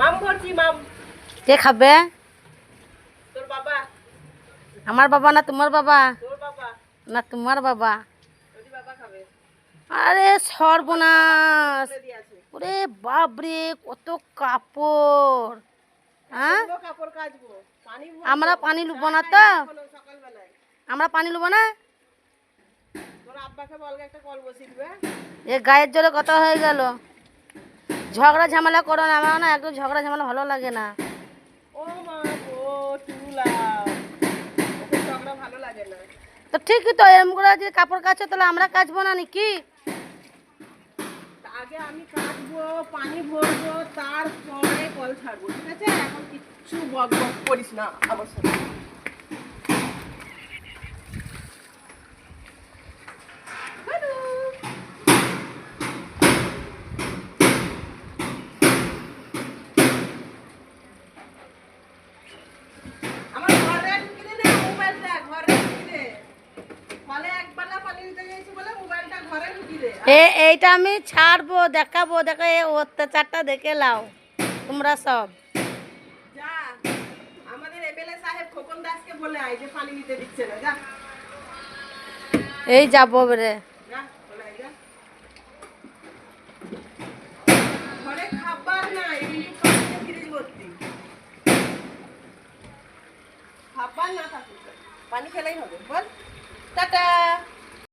মাম করছি মাম। কে খাবে? তোর বাবা। আমার বাবা না তোমার বাবা? তোর বাবা। না তোমার বাবা? বাবা খাবে। আরে সর্বনাশ! ওরে বাপরে কত কাপড় হ্যাঁ। আমরা পানি লুবো না তো? আমরা পানি লুবো না? এ গায়ের জলে কথা হয়ে গেল। ঝগড়া ঝামেলা করো না আমার না একদম ঝগড়া ঝামেলা ভালো লাগে না। ও মা টুলাও ওকে ঝগড়া ভালো লাগে না। তো ঠিকই তো এরম করে যদি কাপড় কাচো তাহলে আমরা কাচবো না নাকি? আগে আমি কাটবো পানি ভরবো তারপরে কল ছাড়বো ঠিক আছে? এখন কিচ্ছু বক বক করিস না আমার সাথে। এ এইটা আমি ছাড়বো দেখাবো দেখো এই অত্যাচারটা দেখে লাও তোমরা সব। এই যাব রে। খাবার নাই খাবার না থাকুক পানি খেলেই হবে বল। 哒哒